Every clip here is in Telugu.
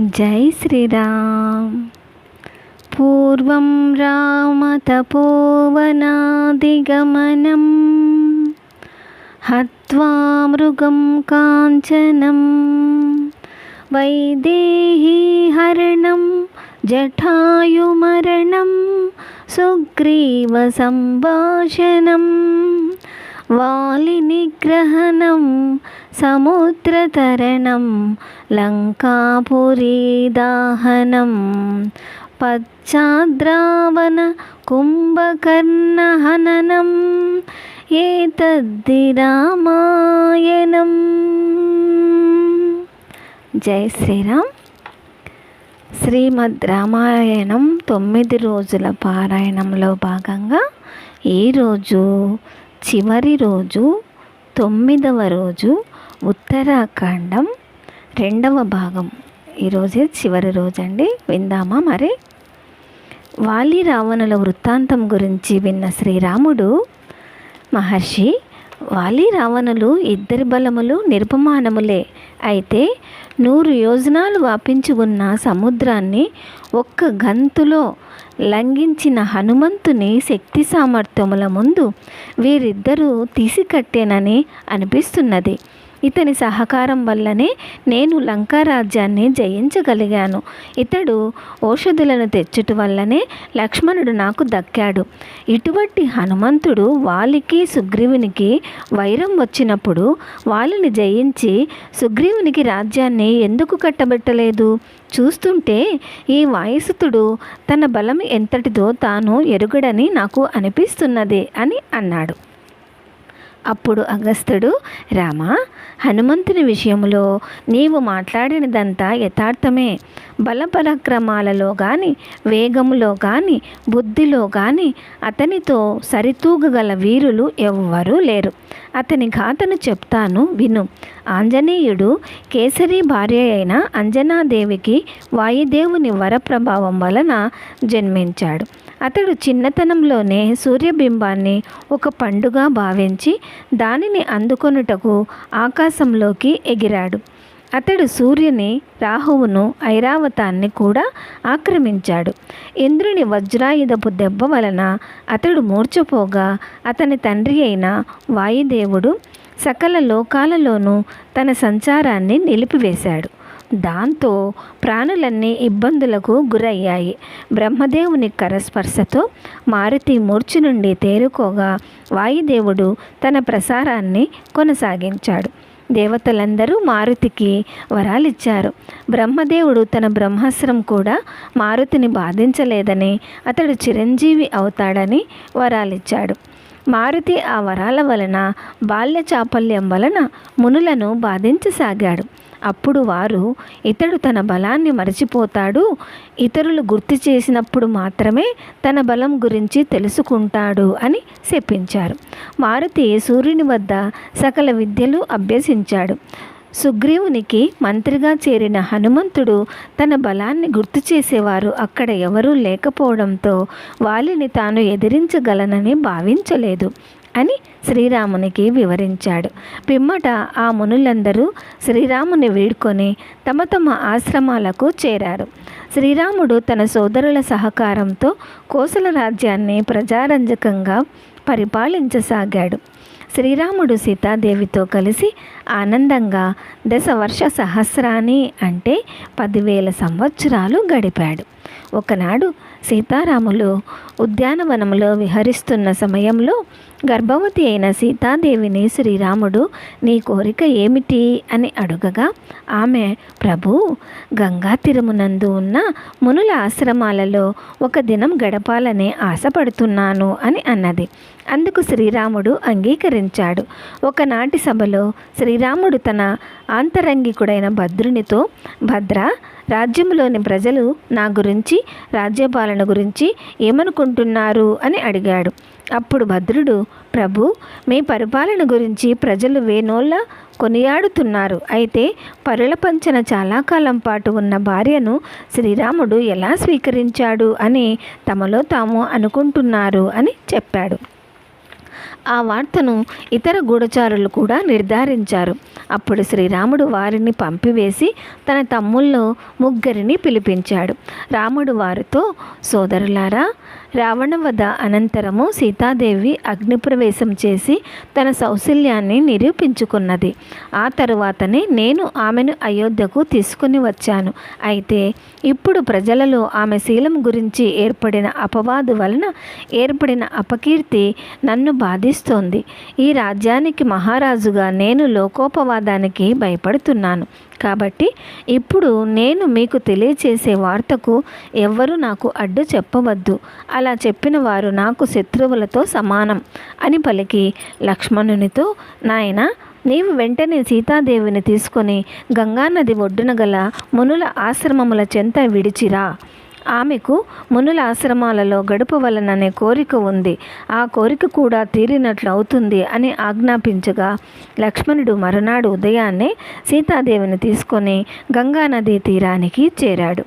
జై శ్రీరామ్. పూర్వం రామతపోవనాదిగమనం హత్వా మృగం కాంచనం వైదేహీ హరణం జఠాయుమరణం సుగ్రీవ వాలి నిగ్రహణం సముద్రతరణం లంకాపురీదాహనం పశ్చాద్రావణ కుంభకర్ణహననం ఏతద్ది రామాయణం. జై శ్రీరామ్. శ్రీమద్ రామాయణం తొమ్మిది రోజుల పారాయణంలో భాగంగా ఈరోజు చివరి రోజు తొమ్మిదవ రోజు ఉత్తరాఖండం రెండవ భాగం. ఈరోజే చివరి రోజు అండి విందామా మరి? వాలి రావణుల వృత్తాంతం గురించి విన్న శ్రీరాముడు మహర్షి వాలి రావణులు ఇద్దరి బలములు నిర్పమానములే అయితే నూరు యోజనాలు వాపించి ఉన్న సముద్రాన్ని ఒక్క గంతులో లంఘించిన హనుమంతుని శక్తి సామర్థ్యముల ముందు వీరిద్దరూ తీసికట్టేనని అనిపిస్తున్నది. ఇతని సహకారం వల్లనే నేను లంకా రాజ్యాన్ని జయించగలిగాను. ఇతడు ఔషధులను తెచ్చుట వల్లనే లక్ష్మణుడు నాకు దక్కాడు. ఇటువంటి హనుమంతుడు వాలికి సుగ్రీవునికి వైరం వచ్చినప్పుడు వాళ్ళని జయించి సుగ్రీవునికి రాజ్యాన్ని ఎందుకు కట్టబెట్టలేదు? చూస్తుంటే ఈ వాయసుతుడు తన బలం ఎంతటిదో తాను ఎరుగడని నాకు అనిపిస్తున్నది అని అన్నాడు. అప్పుడు అగస్త్యుడు రామ హనుమంతుని విషయంలో నీవు మాట్లాడినదంతా యథార్థమే. బలపరాక్రమాలలో కానీ వేగములో కానీ బుద్ధిలో కానీ అతనితో సరితూగగల వీరులు ఎవ్వరూ లేరు. అతని గాథను చెప్తాను విను. ఆంజనేయుడు కేసరి భార్య అయిన అంజనాదేవికి వాయుదేవుని వరప్రభావం వలన జన్మించాడు. అతడు చిన్నతనంలోనే సూర్యబింబాన్ని ఒక పండుగ భావించి దానిని అందుకొనుటకు ఆకాశంలోకి ఎగిరాడు. అతడు సూర్యుని రాహువును ఐరావతాన్ని కూడా ఆక్రమించాడు. ఇంద్రుని వజ్రాయుధపు దెబ్బ వలన అతడు మూర్చపోగా అతని తండ్రి అయిన వాయుదేవుడు సకల లోకాలలోనూ తన సంచారాన్ని నిలిపివేశాడు. దాంతో ప్రాణులన్నీ ఇబ్బందులకు గురయ్యాయి. బ్రహ్మదేవుని కరస్పర్శతో మారుతి మూర్ఛ నుండి తేరుకోగా వాయుదేవుడు తన ప్రసారాన్ని కొనసాగించాడు. దేవతలందరూ మారుతికి వరాలిచ్చారు. బ్రహ్మదేవుడు తన బ్రహ్మాస్త్రం కూడా మారుతిని బాధించలేదని అతడు చిరంజీవి అవుతాడని వరాలిచ్చాడు. మారుతి ఆ వరాల వలన బాల్య చాపల్యం వలన మునులను బాధించసాగాడు. అప్పుడు వారు ఇతడు తన బలాన్ని మరచిపోతాడు. ఇతరులు గుర్తు చేసినప్పుడు మాత్రమే తన బలం గురించి తెలుసుకుంటాడు అని చెప్పించారు. మారుతి సూర్యుని వద్ద సకల విద్యలు అభ్యసించాడు. సుగ్రీవునికి మంత్రిగా చేరిన హనుమంతుడు తన బలాన్ని గుర్తు చేసేవారు. అక్కడ ఎవరూ లేకపోవడంతో వాలిని తాను ఎదిరించగలనని భావించలేదు. అని శ్రీరామునికి వివరించాడు. పిమ్మట ఆ మునులందరూ శ్రీరాముని వీడ్కొని తమ తమ ఆశ్రమాలకు చేరారు. శ్రీరాముడు తన సోదరుల సహకారంతో కోసల రాజ్యాన్ని ప్రజారంజకంగా పరిపాలించసాగాడు. శ్రీరాముడు సీతాదేవితో కలిసి ఆనందంగా దశవర్ష సహస్రాని అంటే పదివేల సంవత్సరాలు గడిపాడు. ఒకనాడు సీతారాములు ఉద్యానవనంలో విహరిస్తున్న సమయంలో గర్భవతి అయిన సీతాదేవిని శ్రీరాముడు నీ కోరిక ఏమిటి అని అడుగగా ఆమె ప్రభు గంగా తిరుమునందు ఉన్న మునుల ఆశ్రమాలలో ఒక దినం గడపాలని ఆశపడుతున్నాను అని అన్నది. అందుకు శ్రీరాముడు అంగీకరించాడు. ఒకనాటి సభలో శ్రీరాముడు తన ఆంతరంగికుడైన భద్రునితో భద్ర రాజ్యంలోని ప్రజలు నా గురించి రాజ్యపాలన గురించి ఏమనుకుంటున్నారు? అని అడిగాడు. అప్పుడు భద్రుడు ప్రభు మీ పరిపాలన గురించి ప్రజలు వేనోళ్ళ కొనియాడుతున్నారు. అయితే పరుల పంచన చాలా కాలం పాటు ఉన్న భార్యను శ్రీరాముడు ఎలా స్వీకరించాడు అని తమలో తాము అనుకుంటున్నారు అని చెప్పాడు. ఆ వార్తను ఇతర గూఢచారులు కూడా నిర్ధారించారు. అప్పుడు శ్రీరాముడు వారిని పంపివేసి తన తమ్ముళ్ళు ముగ్గురిని పిలిపించాడు. రాముడు వారితో సోదరులారా రావణ వధ అనంతరము సీతాదేవి అగ్నిప్రవేశం చేసి తన సౌశల్యాన్ని నిరూపించుకున్నది. ఆ తరువాతనే నేను ఆమెను అయోధ్యకు తీసుకుని వచ్చాను. అయితే ఇప్పుడు ప్రజలలో ఆమె శీలం గురించి ఏర్పడిన అపవాదు వలన ఏర్పడిన అపకీర్తి నన్ను బాధిస్తోంది. ఈ రాజ్యానికి మహారాజుగా నేను లోకోపవాదానికి భయపడుతున్నాను. కాబట్టి ఇప్పుడు నేను మీకు తెలియచేసే వార్తకు ఎవ్వరు నాకు అడ్డు చెప్పవద్దు. అలా చెప్పిన వారు నాకు శత్రువులతో సమానం అని పలికి లక్ష్మణునితో నాయన నీవు వెంటనే సీతాదేవిని తీసుకొని గంగానది ఒడ్డున గల మునుల ఆశ్రమముల చెంత విడిచిరా. ఆమెకు మునుల ఆశ్రమాలలో గడపవలననే కోరిక ఉంది. ఆ కోరిక కూడా తీరినట్లు అవుతుంది అని ఆజ్ఞాపించగా లక్ష్మణుడు మరునాడు ఉదయాన్నే సీతాదేవిని తీసుకొని గంగానదీ తీరానికి చేరాడు.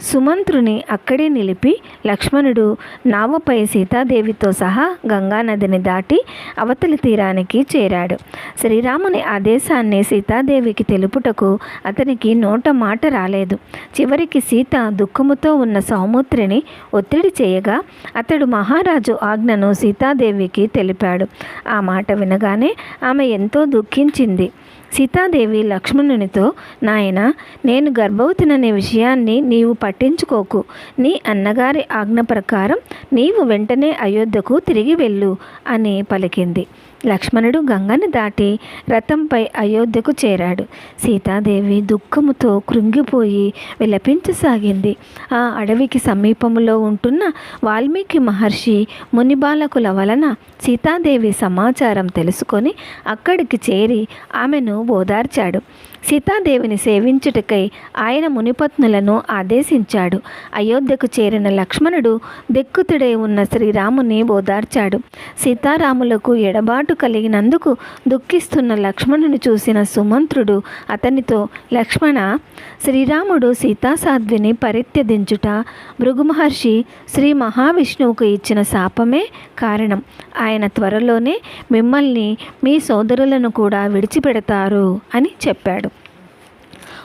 సుమంత్రుని అక్కడే నిలిపి లక్ష్మణుడు నావపై సీతాదేవితో సహా గంగానదిని దాటి అవతలి తీరానికి చేరాడు. శ్రీరాముని ఆదేశాన్ని సీతాదేవికి తెలుపుటకు అతనికి నోట మాట రాలేదు. చివరికి సీత దుఃఖముతో ఉన్న సౌముత్రిని ఒత్తిడి చేయగా అతడు మహారాజు ఆజ్ఞను సీతాదేవికి తెలిపాడు. ఆ మాట వినగానే ఆమె ఎంతో దుఃఖించింది. సీతాదేవి లక్ష్మణునితో నాయన నేను గర్భవతిననే విషయాన్ని నీవు పట్టించుకోకు. నీ అన్నగారి ఆజ్ఞ ప్రకారం నీవు వెంటనే అయోధ్యకు తిరిగి వెళ్ళు అని పలికింది. లక్ష్మణుడు గంగను దాటి రథంపై అయోధ్యకు చేరాడు. సీతాదేవి దుఃఖముతో కృంగిపోయి విలపించసాగింది ఆ అడవికి సమీపంలో ఉంటున్న వాల్మీకి మహర్షి మునిబాలకుల వలన సీతాదేవి సమాచారం తెలుసుకొని అక్కడికి చేరి ఆమెను ఓదార్చాడు. సీతాదేవిని సేవించుటకై ఆయన మునిపత్నులను ఆదేశించాడు. అయోధ్యకు చేరిన లక్ష్మణుడు దిక్కుతుడై ఉన్న శ్రీరాముని ఓదార్చాడు. సీతారాములకు ఎడబాటు కలిగినందుకు దుఃఖిస్తున్న లక్ష్మణుని చూసిన సుమంత్రుడు అతనితో లక్ష్మణ శ్రీరాముడు సీతాసాధ్విని పరిత్యదించుట భృగు మహర్షి శ్రీ మహావిష్ణువుకు ఇచ్చిన శాపమే కారణం. ఆయన త్వరలోనే మిమ్మల్ని మీ సోదరులను కూడా విడిచిపెడతారు అని చెప్పాడు.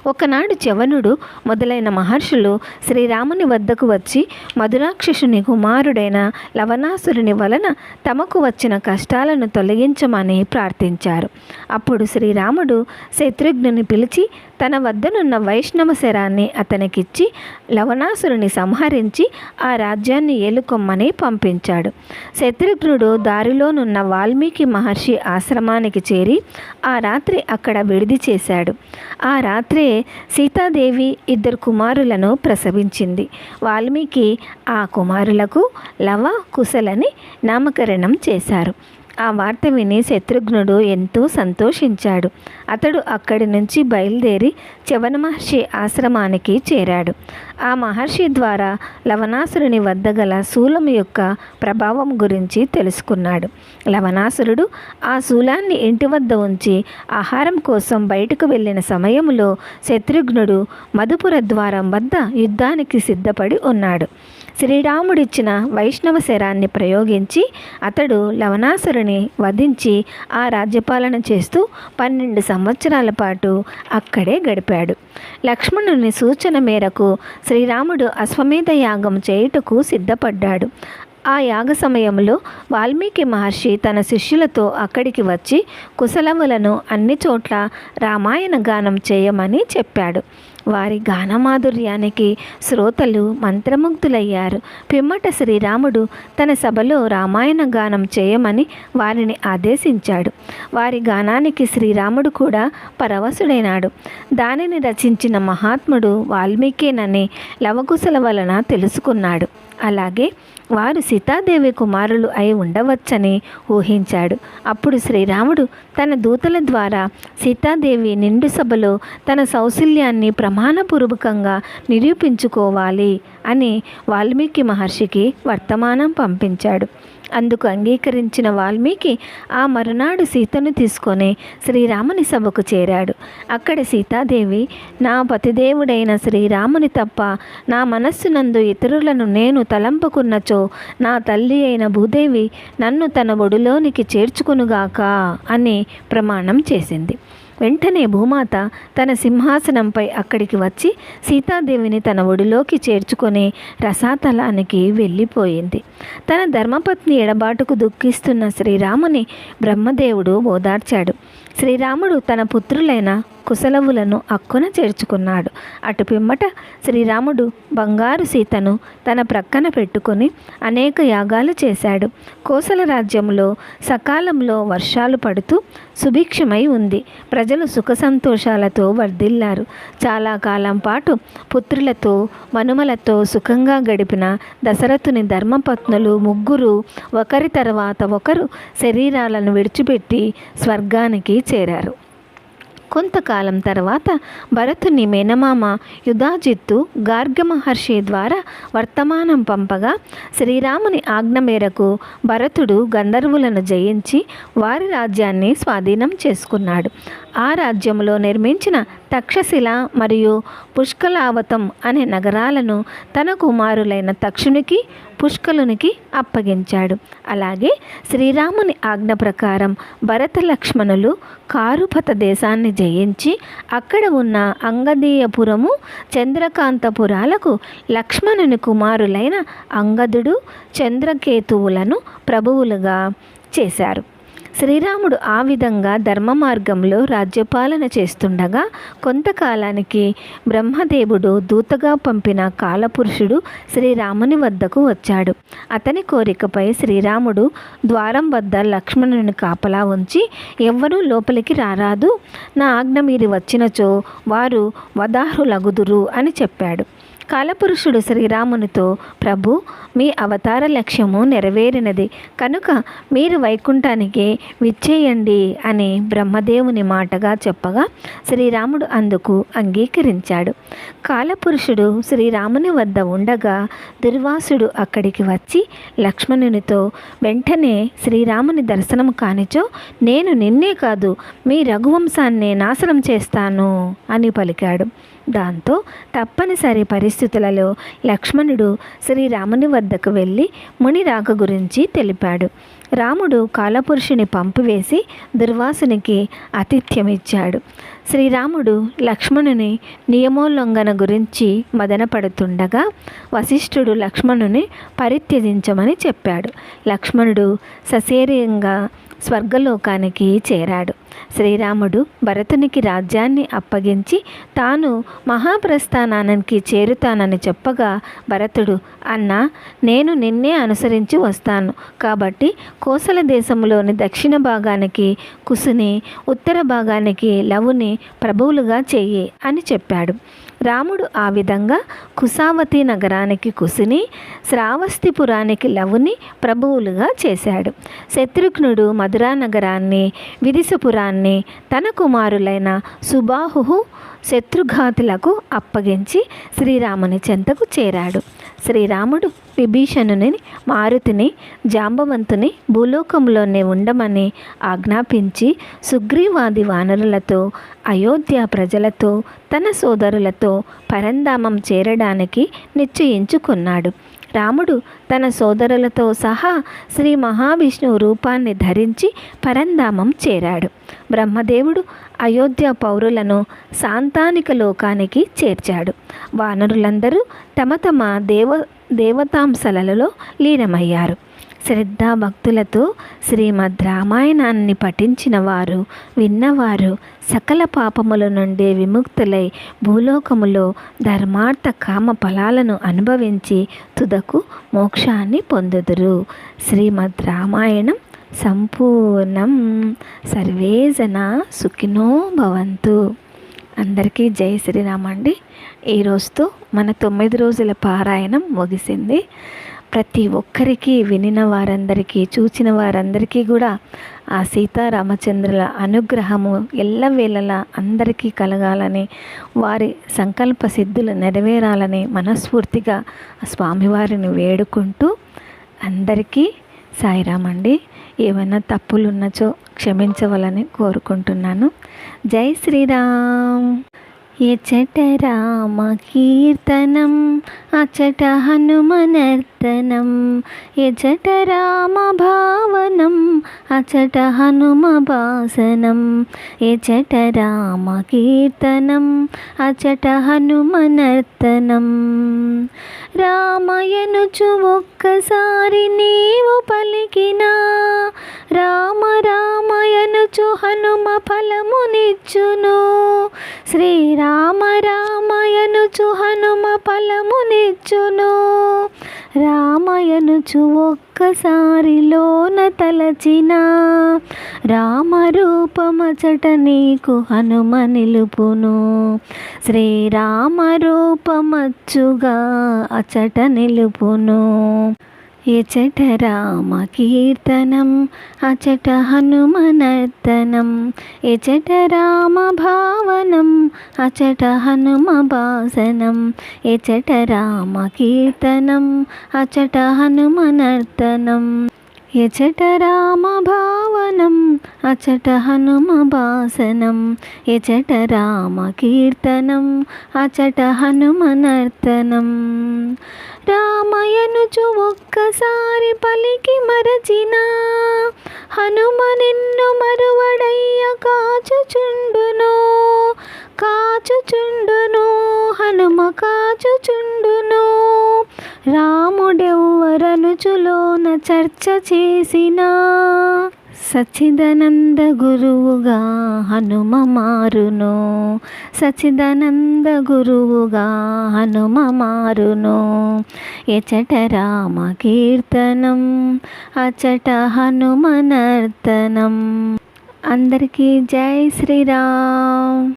ఒకనాడు చవనుడు మొదలైన మహర్షులు శ్రీరాముని వద్దకు వచ్చి మధురాక్షసుని కుమారుడైన లవణాసురుని వలన తమకు వచ్చిన కష్టాలను తొలగించమని ప్రార్థించారు. అప్పుడు శ్రీరాముడు శత్రుఘ్నుని పిలిచి తన వద్దనున్న వైష్ణవ శరాన్ని అతనికిచ్చి లవణాసురుని సంహరించి ఆ రాజ్యాన్ని ఏలుకొమ్మని పంపించాడు. శత్రుఘ్నుడు దారిలోనున్న వాల్మీకి మహర్షి ఆశ్రమానికి చేరి ఆ రాత్రి అక్కడ విడిది చేశాడు. ఆ రాత్రే సీతాదేవి ఇద్దరు కుమారులను ప్రసవించింది. వాల్మీకి ఆ కుమారులకు లవ కుశలని నామకరణం చేశారు. ఆ వార్త విని శత్రుఘ్నుడు ఎంతో సంతోషించాడు. అతడు అక్కడి నుంచి బయలుదేరి చవన మహర్షి ఆశ్రమానికి చేరాడు. ఆ మహర్షి ద్వారా లవణాసురుని వద్ద గల శూలం యొక్క ప్రభావం గురించి తెలుసుకున్నాడు. లవణాసురుడు ఆ శూలాన్ని ఇంటి వద్ద ఉంచి ఆహారం కోసం బయటకు వెళ్ళిన సమయంలో శత్రుఘ్నుడు మధుపుర ద్వారం వద్ద యుద్ధానికి సిద్ధపడి ఉన్నాడు. శ్రీరాముడిచ్చిన వైష్ణవ శరాన్ని ప్రయోగించి అతడు లవణాసురుని వధించి ఆ రాజ్యపాలన చేస్తూ పన్నెండు సంవత్సరాల పాటు అక్కడే గడిపాడు. లక్ష్మణుని సూచన మేరకు శ్రీరాముడు అశ్వమేధ యాగం చేయుటకు సిద్ధపడ్డాడు. ఆ యాగ సమయంలో వాల్మీకి మహర్షి తన శిష్యులతో అక్కడికి వచ్చి కుశలములను అన్ని చోట్ల రామాయణ గానం చేయమని చెప్పాడు. వారి గానమాధుర్యానికి శ్రోతలు మంత్రముగ్ధులయ్యారు. పిమ్మట శ్రీరాముడు తన సభలో రామాయణ గానం చేయమని వారిని ఆదేశించాడు. వారి గానానికి శ్రీరాముడు కూడా పరవశుడైనాడు. దానిని రచించిన మహాత్ముడు వాల్మీకేనని లవకుశల వలన తెలుసుకున్నాడు. అలాగే వారు సీతాదేవి కుమారులు అయి ఉండవచ్చని ఊహించాడు. అప్పుడు శ్రీరాముడు తన దూతల ద్వారా సీతాదేవి నిండు సభలో తన సౌశల్యాన్ని ప్రమాణపూర్వకంగా నిరూపించుకోవాలి అని వాల్మీకి మహర్షికి వర్తమానం పంపించాడు. అందుకు అంగీకరించిన వాల్మీకి ఆ మరునాడు సీతను తీసుకొని శ్రీరాముని సభకు చేరాడు. అక్కడ సీతాదేవి నా పతిదేవుడైన శ్రీరాముని తప్ప నా మనస్సునందు ఇతరులను నేను తలంపుకున్నచో నా తల్లి అయిన భూదేవి నన్ను తన ఒడిలోనికి చేర్చుకునుగాక అని ప్రమాణం చేసింది. వెంటనే భూమాత తన సింహాసనంపై అక్కడికి వచ్చి సీతాదేవిని తన ఒడిలోకి చేర్చుకొని రసాతలానికి వెళ్ళిపోయింది. తన ధర్మపత్ని ఎడబాటుకు దుఃఖిస్తున్న శ్రీరాముని బ్రహ్మదేవుడు ఓదార్చాడు. శ్రీరాముడు తన పుత్రులైన కుశలవులను అక్కున చేర్చుకున్నాడు. అటు పిమ్మట శ్రీరాముడు బంగారు సీతను తన ప్రక్కన పెట్టుకొని అనేక యాగాలు చేశాడు. కోసల రాజ్యంలో సకాలంలో వర్షాలు పడుతూ సుభిక్షమై ఉంది. ప్రజలు సుఖ సంతోషాలతో వర్ధిల్లారు. చాలా కాలం పాటు పుత్రులతో మనుమలతో సుఖంగా గడిపిన దశరథుని ధర్మపత్నులు ముగ్గురు ఒకరి తర్వాత ఒకరు శరీరాలను విడిచిపెట్టి స్వర్గానికి చేరారు. కొంతకాలం తర్వాత భరతుని మేనమామ యుధాజిత్తు గార్గ మహర్షి ద్వారా వర్తమానం పంపగా శ్రీరాముని ఆజ్ఞ మేరకు భరతుడు గంధర్వులను జయించి వారి రాజ్యాన్ని స్వాధీనం చేసుకున్నాడు. ఆ రాజ్యంలో నిర్మించిన తక్షశిల మరియు పుష్కలావతం అనే నగరాలను తన కుమారులైన తక్షునికి పుష్కలునికి అప్పగించాడు. అలాగే శ్రీరాముని ఆజ్ఞ ప్రకారం భరత లక్ష్మణులు కారుపత దేశాన్ని జయించి అక్కడ ఉన్న అంగదీయపురము చంద్రకాంతపురాలకు లక్ష్మణుని కుమారులైన అంగదుడు చంద్రకేతువులను ప్రభువులుగా చేశారు. శ్రీరాముడు ఆ విధంగా ధర్మ మార్గంలో రాజ్యపాలన చేస్తుండగా కొంతకాలానికి బ్రహ్మదేవుడు దూతగా పంపిన కాలపురుషుడు శ్రీరాముని వద్దకు వచ్చాడు. అతని కోరికపై శ్రీరాముడు ద్వారం వద్ద లక్ష్మణుని కాపలా ఉంచి ఎవ్వరూ లోపలికి రారాదు నా ఆజ్ఞ మీరు వచ్చినచో వారు వదాహులగుదురు అని చెప్పాడు. కాలపురుషుడు శ్రీరామునితో ప్రభు మీ అవతార లక్ష్యము నెరవేరినది. కనుక మీరు వైకుంఠానికి విచ్చేయండి అని బ్రహ్మదేవుని మాటగా చెప్పగా శ్రీరాముడు అందుకు అంగీకరించాడు. కాలపురుషుడు శ్రీరాముని వద్ద ఉండగా దుర్వాసుడు అక్కడికి వచ్చి లక్ష్మణునితో వెంటనే శ్రీరాముని దర్శనం కానిచో నేను నిన్నే కాదు మీ రఘువంశాన్ని నాశనం చేస్తాను అని పలికాడు. దాంతో తప్పనిసరి పరిస్థితులలో లక్ష్మణుడు శ్రీరాముని వద్ద వద్దకు వెళ్ళి ముని రాక గురించి తెలిపాడు. రాముడు కాలపురుషుని పంపివేసి దుర్వాసునికి ఆతిథ్యమిచ్చాడు. శ్రీరాముడు లక్ష్మణుని నియమోల్లంఘన గురించి మదనపడుతుండగా వశిష్ఠుడు లక్ష్మణుని పరిత్యజించమని చెప్పాడు. లక్ష్మణుడు ససేరియంగా స్వర్గలోకానికి చేరాడు. శ్రీరాముడు భరతునికి రాజ్యాన్ని అప్పగించి తాను మహాప్రస్థానానికి చేరుతానని చెప్పగా భరతుడు అన్న నేను నిన్నే అనుసరించి వస్తాను. కాబట్టి కోసల దేశంలోని దక్షిణ భాగానికి కుసుని ఉత్తర భాగానికి లవుని ప్రభువులుగా చెయ్యి అని చెప్పాడు. రాముడు ఆ విధంగా కుసావతి నగరానికి కుసిని శ్రావస్తిపురానికి లవుని ప్రభువులుగా చేశాడు. శత్రుఘ్నుడు మధురా నగరాన్ని విదిశపురాన్ని తన కుమారులైన సుబాహు శత్రుఘాతులకు అప్పగించి శ్రీరాముని చెంతకు చేరాడు. శ్రీరాముడు విభీషణుని మారుతిని జాంబవంతుని భూలోకంలోనే ఉండమని ఆజ్ఞాపించి సుగ్రీవాది వానరులతో అయోధ్య ప్రజలతో తన సోదరులతో పరంధామం చేరడానికి నిశ్చయించుకున్నాడు. రాముడు తన సోదరులతో సహా శ్రీ మహావిష్ణువు రూపాన్ని ధరించి పరంధామం చేరాడు. బ్రహ్మదేవుడు అయోధ్య పౌరులను సాంతానిక లోకానికి చేర్చాడు. వానరులందరూ తమ తమ దేవ దేవతాంశలలో లీనమయ్యారు. శ్రద్ధాభక్తులతో శ్రీమద్ రామాయణాన్ని పఠించిన వారు విన్నవారు సకల పాపముల నుండి విముక్తులై భూలోకములో ధర్మార్థ కామ ఫలాలను అనుభవించి తుదకు మోక్షాన్ని పొందుదురు. శ్రీమద్ రామాయణం సంపూర్ణం. సర్వే జన సుఖినో భవంతు. అందరికీ జై శ్రీరామ్ అండి. మన తొమ్మిది రోజుల పారాయణం ముగిసింది. ప్రతి ఒక్కరికి వినిన వారందరికీ చూచిన వారందరికీ కూడా ఆ సీతారామచంద్రుల అనుగ్రహము ఎల్లవేళలా అందరికీ కలగాలని వారి సంకల్ప సిద్ధులు నెరవేరాలని మనస్ఫూర్తిగా స్వామివారిని వేడుకుంటూ అందరికీ సాయిరామ్ అండి ఏమైనా తప్పులు ఉన్నచో క్షమించవాలని కోరుకుంటున్నాను. జై శ్రీరామ్! ఎచట రామ కీర్తనం అచట హనుమనర్తనం. ఎచట రామ భావనం అచట హనుమ భాసనం ఎచట రామ కీర్తనం అచట హనుమనర్తనం. రామయనుచు ఒక్కసారి నీవు పలికినా రామ చేయుచు హనుమ ఫలమునిచ్చును. శ్రీరామ రామయనుచు హనుమ ఫలమునిచ్చును. రామయనుచు ఒక్కసారిలోన తలచిన రామరూపమచట నీకు హనుమ నిలుపును. శ్రీరామ రూపమచ్చుగా అచట నిలుపును. ఎచట రామ కీర్తనం అచట హనుమనర్తనం ఎచట రామ భావనం అచట హనుమ భాసనం ఎచట రామ కీర్తనం అచట హనుమనర్తనం. ఎచట రామ భావనం అచట హనుమ భాసనం ఎచట రామ కీర్తనం అచట హనుమనర్తనం. రామయనుచు ఒక్కసారి పలికి మరచిన హనుమ నిన్ను మరువడయ్య కాచుచుండును. చర్చ చేసిన సచిదనంద గురువుగా హనుమ మారును. సచిదనంద గురువుగా హనుమ మారును. ఎచట రామ కీర్తనం అచట హనుమనర్తనం. అందరికీ జై శ్రీరామ్.